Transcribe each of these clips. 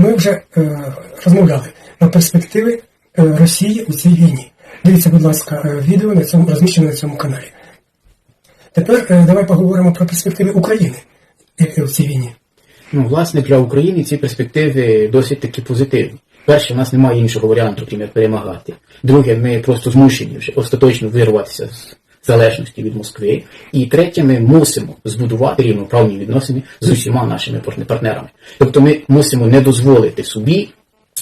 Ми вже е, розмовляли про перспективи е, Росії у цій війні. Дивіться, будь ласка, е, відео на цьому розміщене на цьому каналі. Тепер е, давай поговоримо про перспективи України е, у цій війні. Ну, власне, для України ці перспективи досить таки позитивні. Перше, у нас немає іншого варіанту, крім як перемагати. Друге, ми просто змушені вже остаточно вирватися з залежності від Москви. І третє, ми мусимо збудувати рівноправні відносини з усіма нашими партнерами. Тобто ми мусимо не дозволити собі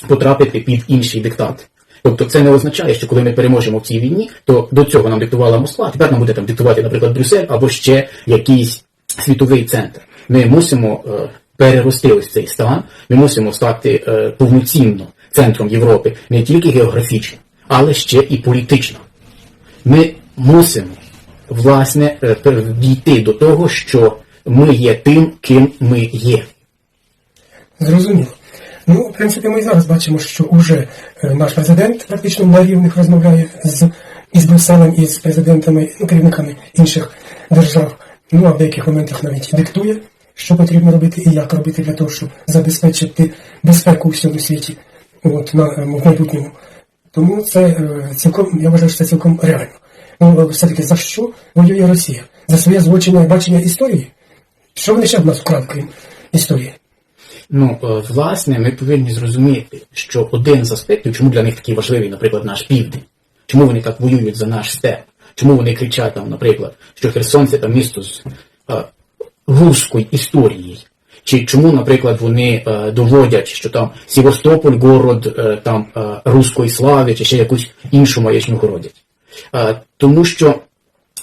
потрапити під інший диктат. Тобто це не означає, що коли ми переможемо в цій війні, то до цього нам диктувала Москва, а тепер нам буде там диктувати, наприклад, Брюссель або ще якийсь світовий центр. Ми мусимо е, перерости ось цей стан, ми мусимо стати е, повноцінно центром Європи не тільки географічно, але ще і політично. Ми мусимо власне е, дійти до того, що ми є тим, ким ми є. Зрозуміло. Ну, в принципі, ми і зараз бачимо, що уже е, наш президент практично на рівних розмовляє з із Брюсселем, і з президентами, ну, керівниками інших держав. Ну а в деяких моментах навіть диктує, що потрібно робити і як робити для того, щоб забезпечити безпеку всьому світі, от на е, в майбутньому. Тому це цілком, я вважаю, що це цілком реально. Е, все-таки за що воює Росія? За своє злочинне бачення історії? Що вони ще в нас вкрали, історії? Ну, е, власне, ми повинні зрозуміти, що один з аспектів, чому для них такий важливий, наприклад, наш південь, чому вони так воюють за наш степ, чому вони кричать там, наприклад, що Херсон це там місто з е, руською історією. Чи чому, наприклад, вони е, доводять, що там Севастополь, город е, там е, руської слави, чи ще якусь іншу маячню городять. Е, тому що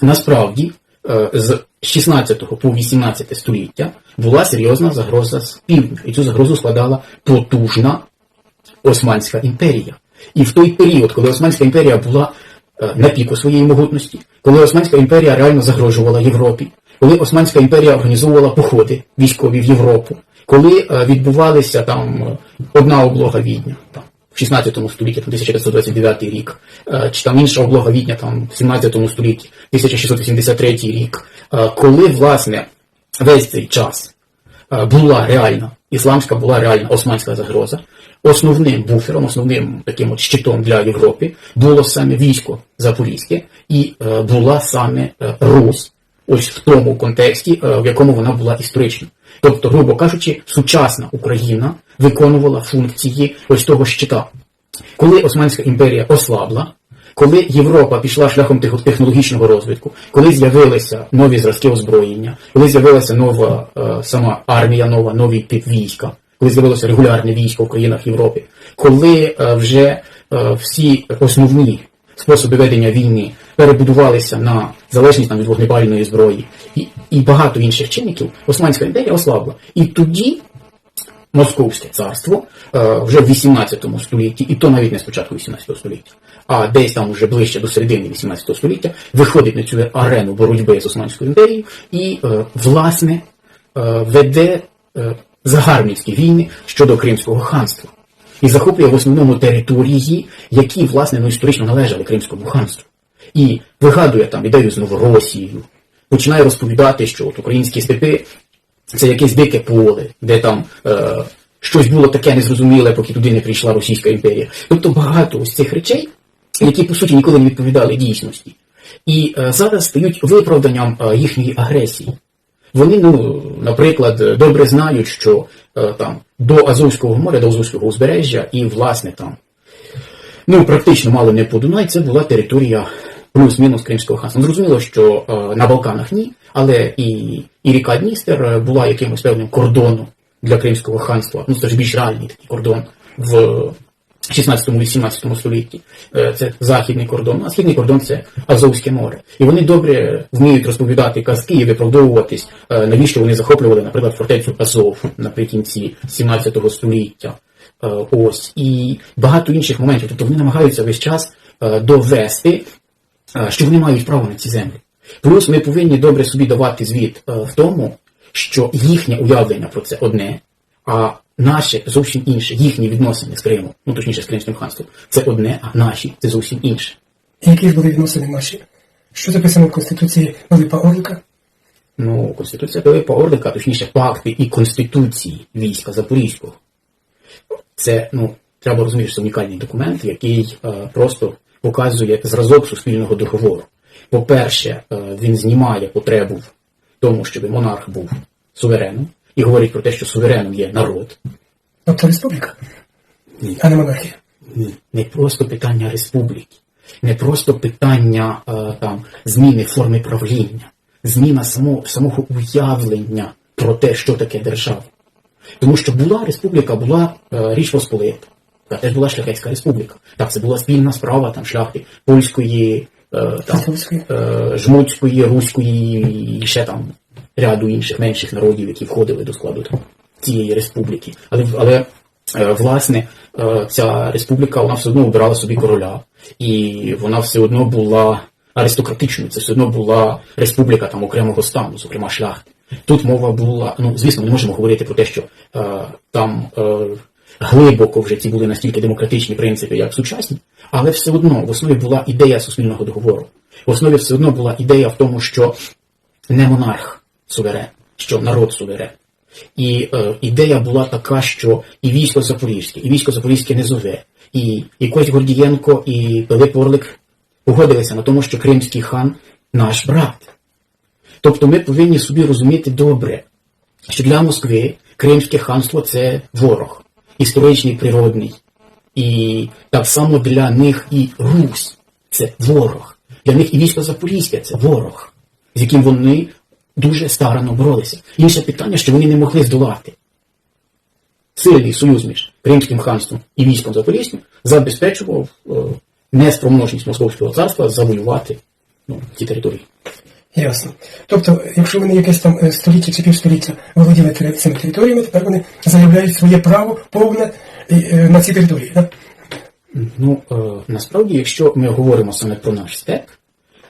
насправді е, з 16 по 18 століття була серйозна загроза з півдня, і цю загрозу складала потужна Османська імперія. І в той період, коли Османська імперія була е, на піку своєї могутності, коли Османська імперія реально загрожувала Європі, коли Османська імперія організовувала походи військові в Європу, коли відбувалися там одна облога відня, там, в 16 столітті, там, 1529 рік, е, чи там інша облога відня там, в 17 столітті, 1683 рік, е, коли, власне, весь цей час е, була реальна, ісламська була реальна османська загроза. Основним буфером, основним таким от щитом для Європи було саме військо Запорізьке і була саме е, Рус, ось в тому контексті, е, в якому вона була історично. Тобто, грубо кажучи, сучасна Україна виконувала функції ось того щита. Коли Османська імперія ослабла, коли Європа пішла шляхом технологічного розвитку, коли з'явилися нові зразки озброєння, коли з'явилася нова е, сама армія, нова, новий тип війська, коли з'явилося регулярне військо в країнах Європи, коли е, вже всі основні способи ведення війни перебудувалися на залежність там, від вогнепальної зброї і, і багато інших чинників, Османська імперія ослабла. І тоді Московське царство е, вже в 18 столітті, і то навіть не спочатку 18 століття, а десь там вже ближче до середини 18 століття, виходить на цю арену боротьби з Османською імперією і, е, власне, е, веде загарбницькі війни щодо Кримського ханства. І захоплює в основному території, які, власне, ну, історично належали Кримському ханству. І вигадує там ідею з Новоросією, починає розповідати, що от українські степи це якесь дике поле, де там е, щось було таке незрозуміле, поки туди не прийшла Російська імперія. Тобто багато ось цих речей, які по суті ніколи не відповідали дійсності, і е, зараз стають виправданням е, їхньої агресії. Вони, ну, наприклад, добре знають, що е, там до Азовського моря, до Азовського узбережжя, і власне там, ну практично мало не по Дунай, це була територія плюс-мінус Кримського ханства. Зрозуміло, що е, на Балканах ні, але і, і ріка Дністер е, була якимось певним кордоном для Кримського ханства. Ну це ж більш реальний такий кордон в 16-18 столітті. Е, Це західний кордон, а східний кордон це Азовське море. І вони добре вміють розповідати казки і виправдовуватись, навіщо вони захоплювали, наприклад, фортецю Азов наприкінці 17 століття. Ось і багато інших моментів. Тобто вони намагаються весь час довести, що вони мають право на ці землі. Плюс ми повинні добре собі давати звіт е, в тому, що їхнє уявлення про це одне, а наше зовсім інше, їхні відносини з Кримом, ну точніше з Кримським ханством, це одне, а наші це зовсім інше. Які ж були відносини наші? Що записано в Конституції Пилипа Орлика? Ну, Конституція Пилипа Орлика, точніше, пакти і конституції війська Запорізького. це ну треба розуміти, що це унікальний документ, який е, просто показує зразок суспільного договору. По-перше, е, він знімає потребу в тому, щоб монарх був сувереном, і говорить про те, що сувереном є народ. Тобто республіка, Ні. а не монархія. Ні, не просто питання республіки, не просто питання е, там зміни форми правління, зміна само, самого уявлення про те, що таке держава. Тому що була республіка, була е, Річ Посполита, яка теж була шляхетська республіка. Так, це була спільна справа там шляхти польської, е, там, е, жмутської, руської і ще там ряду інших менших народів, які входили до складу там, цієї республіки. Але, але е, власне е, ця республіка вона все одно обирала собі короля, і вона все одно була аристократичною, це все одно була республіка там окремого стану, зокрема шляхти. Тут мова була, ну звісно, ми не можемо говорити про те, що е, там е, глибоко в житті були настільки демократичні принципи, як сучасні, але все одно в основі була ідея суспільного договору. В основі все одно була ідея в тому, що не монарх суверен, що народ суверен. І е, ідея була така, що і військо Запорізьке, і військо Запорізьке Низове, і, і Кость Гордієнко, і Пилип Орлик погодилися на тому, що кримський хан наш брат. Тобто ми повинні собі розуміти добре, що для Москви Кримське ханство це ворог, історичний, природний. І так само для них і Русь це ворог. Для них і військо Запорізьке це ворог, з яким вони дуже старано боролися. Інше питання, що вони не могли здолати. Сильний союз між Кримським ханством і військом Запорізьким забезпечував е, неспроможність Московського царства завоювати ну, ці території. Ясно. Тобто, якщо вони якесь там е, століття чи півстоліття володіли цими територіями, тепер вони заявляють своє право повне е, на ці території. Так? Ну, е, насправді, якщо ми говоримо саме про наш степ,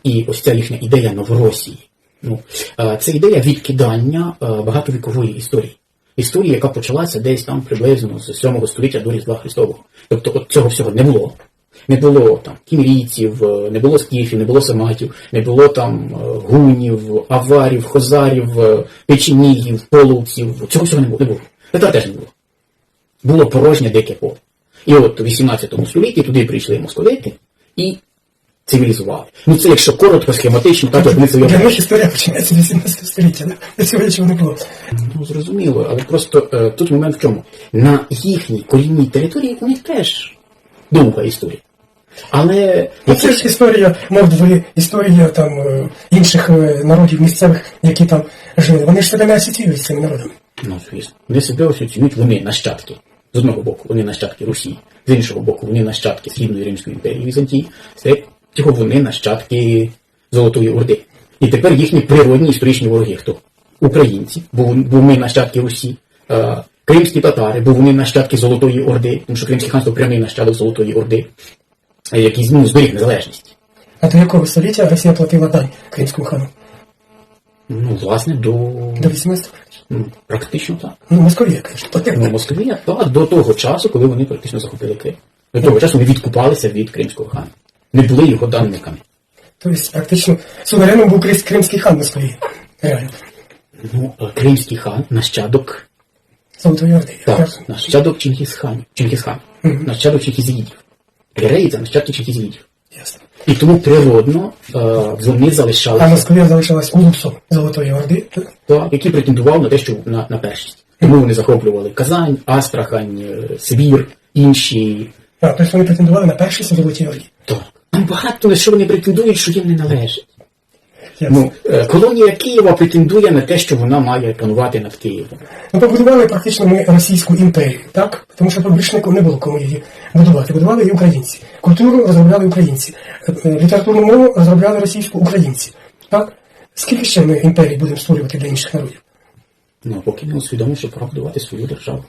і ось ця їхня ідея Новоросії, ну, це ідея відкидання багатовікової історії. Історії, яка почалася десь там приблизно з 7 століття до Різдва Христового. Тобто от цього всього не було. Не було там кімрійців, е, не було скіфів, не було саматів, не було там е, гунів, аварів, хозарів, е, печенігів, половців. Цього всього не було. Не було. Тепер теж не було було порожнє дике поле. І от у 18 столітті туди прийшли московити і цивілізували. Ну це якщо коротко, схематично, так як ми це Для них історія починається 18 століття. Да? Цього нічого не було. Ну, зрозуміло, але просто тут момент в чому? На їхній корінній території у них теж довга історія. Але Ну, це ж історія мордвої, історія там е, інших е, народів місцевих, які там жили. Вони ж себе не асоціюють з цими народами. Ну, звісно. Вони себе асоціюють, вони нащадки. З одного боку, вони нащадки Русі, з іншого боку, вони нащадки Східної Римської імперії Візантії, з третього вони нащадки Золотої Орди. І тепер їхні природні історичні вороги хто? Українці, бо, ми нащадки Русі, е, кримські татари, бо вони нащадки Золотої Орди, тому що Кримське ханство прямий нащадок Золотої Орди, який ну, зберіг незалежність. А до якого століття Росія платила дань кримському хану? Ну, власне, до До 18 ну, практично так. Ну, Московія, звісно, платила. Ну, Московія, так, до того часу, коли вони практично захопили Крим. До того часу вони відкупалися від кримського хана. Не були його данниками. Тобто, практично, сувереном був кримський хан Московії. Реально. Ну, е, кримський хан нащадок, Золотої Орди. так, нащадок Чингісханів, Чингісхан, нащадок Чингізідів. Це нащадки Чингізідів. Ясно. І тому природно е, вони А залишалися, Московія залишилась улусом Золотої Орди. так, який претендував на те, що на, на першість. Тому вони захоплювали Казань, Астрахань, е, Сибір, інші. Так, тобто вони претендували на першість у Золотій Орді. Так. Там багато що вони претендують, що їм не належить. Ну, е, колонія Києва претендує на те, що вона має панувати над Києвом. Ну, побудували практично ми Російську імперію, так? Тому що більше не було кому її будувати. Будували і українці. Культуру розробляли українці. Е, е, Літературну мову розробляли російську українці. Так? Скільки ще ми імперій будемо створювати для інших народів? Ну, поки не усвідомив, що пора будувати свою державу.